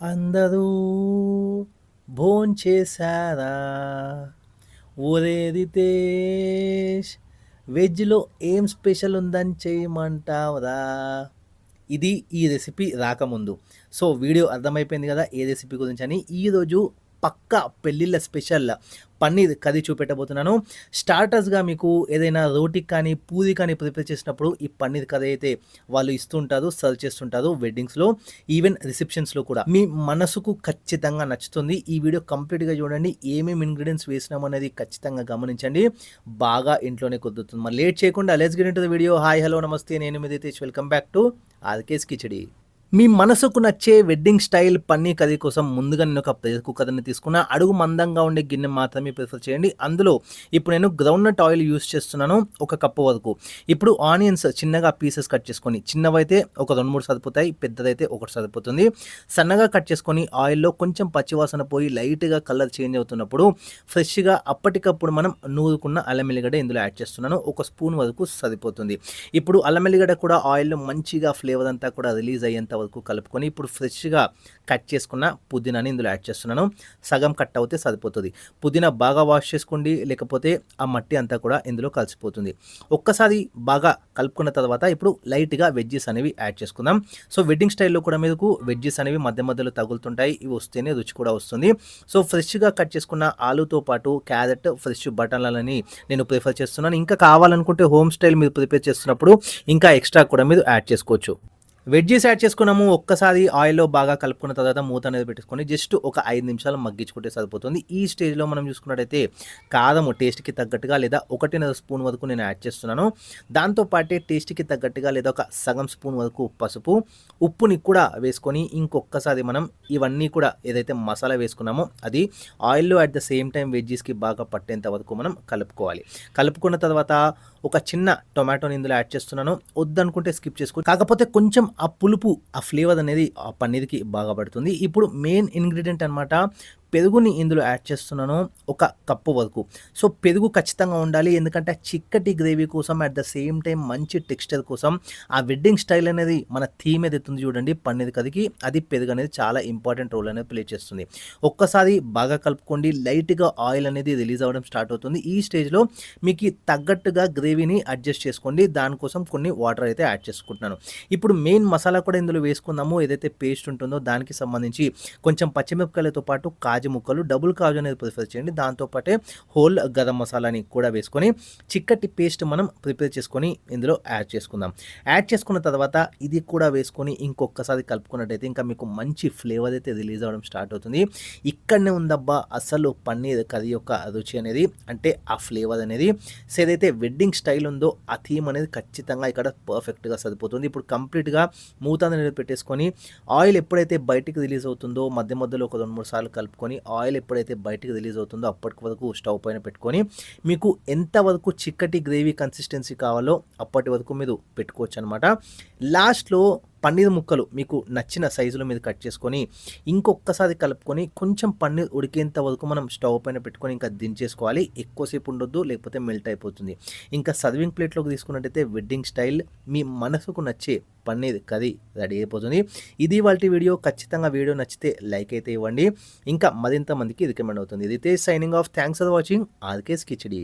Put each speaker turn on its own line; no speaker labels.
అందరూ భోంచేశారా ఊరేది తేష్ వెజ్లో ఏం స్పెషల్ ఉందని చేయమంటావరా? ఇది ఈ రెసిపీ రాకముందు. సో వీడియో అర్థమైపోయింది కదా ఏ రెసిపీ గురించి అని. ఈరోజు పక్క పెళ్ళిళ్ళ స్పెషల్ పన్నీర్ కర్రీ చూపెట్టబోతున్నాను. స్టార్టర్స్గా మీకు ఏదైనా రోటీ కానీ పూరి కానీ ప్రిపేర్ చేసినప్పుడు ఈ పన్నీర్ కర్రీ అయితే వాళ్ళు ఇస్తుంటారు సర్వ్ చేస్తుంటారు వెడ్డింగ్స్లో ఈవెన్ రిసెప్షన్స్లో కూడా. మీ మనసుకు ఖచ్చితంగా నచ్చుతుంది. ఈ వీడియో కంప్లీట్గా చూడండి. ఏమేమి ఇంగ్రీడియంట్స్ వేసినాం అనేది ఖచ్చితంగా గమనించండి. బాగా ఇంట్లోనే కుదురుతుంది. మరి లేట్ చేయకుండా let's get into the video hi hello నమస్తే. నేను మీద welcome back to RK's Khichdi మీ మనసుకు నచ్చే వెడ్డింగ్ స్టైల్ పన్నీ కర్రీ కోసం ముందుగా నేను ఒక ప్రెషర్ కుక్కర్ని తీసుకున్న. అడుగు మందంగా ఉండే గిన్నె మాత్రమే ప్రిఫర్ చేయండి. అందులో ఇప్పుడు నేను గ్రౌండ్ నట్ ఆయిల్ యూస్ చేస్తున్నాను ఒక కప్పు వరకు. ఇప్పుడు ఆనియన్స్ చిన్నగా పీసెస్ కట్ చేసుకొని చిన్నవైతే ఒక రెండు మూడు సరిపోతాయి పెద్దదైతే ఒకటి సరిపోతుంది. సన్నగా కట్ చేసుకొని ఆయిల్లో కొంచెం పచ్చివాసన పోయి లైట్గా కలర్ చేంజ్ అవుతున్నప్పుడు ఫ్రెష్గా అప్పటికప్పుడు మనం నూరుకున్న అల్లం ఎల్లిగడ్డ ఇందులో యాడ్ చేస్తున్నాను. ఒక స్పూన్ వరకు సరిపోతుంది. ఇప్పుడు అల్లం ఎల్లిగడ్డ కూడా ఆయిల్లో మంచిగా ఫ్లేవర్ అంతా కూడా రిలీజ్ అయ్యేంత వరకు కలుపుకొని ఇప్పుడు ఫ్రెష్గా కట్ చేసుకున్న పుదీనాని ఇందులో యాడ్ చేస్తున్నాను. సగం కట్ అవుతే సరిపోతుంది. పుదీనా బాగా వాష్ చేసుకోండి లేకపోతే ఆ మట్టి అంతా కూడా ఇందులో కలిసిపోతుంది. ఒక్కసారి బాగా కలుపుకున్న తర్వాత ఇప్పుడు లైట్గా వెజ్జెస్ అనేవి యాడ్ చేసుకుందాం. సో వెడ్డింగ్ స్టైల్లో కూడా మీకు వెజ్జెస్ అనేవి మధ్య మధ్యలో తగులుతుంటాయి. ఇవి వస్తేనే రుచి కూడా వస్తుంది. సో ఫ్రెష్గా కట్ చేసుకున్న ఆలుతో పాటు క్యారెట్ ఫ్రెష్ బటన్లని నేను ప్రిఫర్ చేస్తున్నాను. ఇంకా కావాలనుకుంటే హోమ్ స్టైల్ మీరు ప్రిపేర్ చేస్తున్నప్పుడు ఇంకా ఎక్స్ట్రా కూడా మీరు యాడ్ చేసుకోవచ్చు. వెజ్జెస్ యాడ్ చేసుకున్నాము ఒక్కసారి ఆయిల్లో బాగా కలుపుకున్న తర్వాత మూత అనేది పెట్టుకొని జస్ట్ ఒక ఐదు నిమిషాలు మగ్గించుకుంటే సరిపోతుంది. ఈ స్టేజ్లో మనం చూసుకున్నట్టయితే కారము టేస్ట్కి తగ్గట్టుగా లేదా ఒకటిన్నర స్పూన్ వరకు నేను యాడ్ చేస్తున్నాను. దాంతోపాటే టేస్ట్కి తగ్గట్టుగా లేదా ఒక సగం స్పూన్ వరకు పసుపు ఉప్పుని కూడా వేసుకొని ఇంకొకసారి మనం ఇవన్నీ కూడా ఏదైతే మసాలా వేసుకున్నామో అది ఆయిల్లో అట్ ద సేమ్ టైం వెజ్జెస్కి బాగా పట్టేంత వరకు మనం కలుపుకోవాలి. కలుపుకున్న తర్వాత ఒక చిన్న టొమాటోని ఇందులో యాడ్ చేస్తున్నాను. వద్దనుకుంటే స్కిప్ చేసుకో. కాకపోతే కొంచెం ఆ పులుపు ఆ ఫ్లేవర్ అనేది ఆ పన్నీర్కి బాగా పడుతుంది. ఇప్పుడు మెయిన్ ఇంగ్రీడియంట్ అనమాట పెరుగుని ఇందులో యాడ్ చేస్తున్నాను ఒక కప్పు వరకు. సో పెరుగు ఖచ్చితంగా ఉండాలి. ఎందుకంటే చిక్కటి గ్రేవీ కోసం అట్ ద సేమ్ టైం మంచి టెక్స్చర్ కోసం ఆ వెడ్డింగ్ స్టైల్ అనేది మన థీమ్ ఏదైతుంది చూడండి పన్నీర్ కదికి అది పెరుగు అనేది చాలా ఇంపార్టెంట్ రోల్ అనేది ప్లే చేస్తుంది. ఒక్కసారి బాగా కలుపుకోండి. లైట్గా ఆయిల్ అనేది రిలీజ్ అవ్వడం స్టార్ట్ అవుతుంది. ఈ స్టేజ్లో మీకు తగ్గట్టుగా గ్రేవీని అడ్జస్ట్ చేసుకోండి. దానికోసం కొన్ని వాటర్ అయితే యాడ్ చేసుకుంటున్నాను. ఇప్పుడు మెయిన్ మసాలా కూడా ఇందులో వేసుకుందాము. ఏదైతే పేస్ట్ ఉంటుందో దానికి సంబంధించి కొంచెం పచ్చిమిరపకాయలతో పాటు కా కాజు ముక్కలు డబుల్ కాజు అనేది ప్రిఫర్ చేయండి. దాంతోపాటే హోల్ గరం మసాలాని కూడా వేసుకొని చిక్కటి పేస్ట్ మనం ప్రిపేర్ చేసుకొని ఇందులో యాడ్ చేసుకుందాం. యాడ్ చేసుకున్న తర్వాత ఇది కూడా వేసుకొని ఇంకొకసారి కలుపుకున్నట్టయితే ఇంకా మీకు మంచి ఫ్లేవర్ అయితే రిలీజ్ అవ్వడం స్టార్ట్ అవుతుంది. ఇక్కడనే ఉందబ్బా అసలు పన్నీర్ కర్రీ యొక్క రుచి అనేది అంటే ఆ ఫ్లేవర్ అనేది. ఏదైతే వెడ్డింగ్ స్టైల్ ఉందో ఆ థీమ్ అనేది ఖచ్చితంగా ఇక్కడ పర్ఫెక్ట్గా సరిపోతుంది. ఇప్పుడు కంప్లీట్గా మూత అనేది పెట్టేసుకొని ఆయిల్ ఎప్పుడైతే బయటికి రిలీజ్ అవుతుందో మధ్య మధ్యలో ఒక రెండు మూడు సార్లు కలుపుకొని పెట్టుకొని ఆయిల్ ఎప్పుడైతే బయటకు రిలీజ్ అవుతుందో అప్పటి వరకు స్టవ్ పైన పెట్టుకొని మీకు ఎంతవరకు చిక్కటి గ్రేవీ కన్సిస్టెన్సీ కావాలో అప్పటి వరకు మీరు పెట్టుకోవచ్చు అనమాట లాస్ట్లో పన్నీర్ ముక్కలు మీకు నచ్చిన సైజులో మీద కట్ చేసుకొని ఇంకొకసారి కలుపుకొని కొంచెం పన్నీర్ ఉడికేంత వరకు మనం స్టవ్ పైన పెట్టుకొని ఇంకా దించేసుకోవాలి. ఎక్కువసేపు ఉండొద్దు లేకపోతే మెల్ట్ అయిపోతుంది. ఇంకా సర్వింగ్ ప్లేట్లోకి తీసుకున్నట్టయితే వెడ్డింగ్ స్టైల్ మీ మనసుకు నచ్చే పన్నీర్ కర్రీ రెడీ అయిపోతుంది. ఇది వాళ్ళ వీడియో. ఖచ్చితంగా వీడియో నచ్చితే లైక్ అయితే ఇవ్వండి. ఇంకా మరింత మందికి రికమెండ్ అవుతుంది. ఇది signing off thanks for watching RK's Khichdi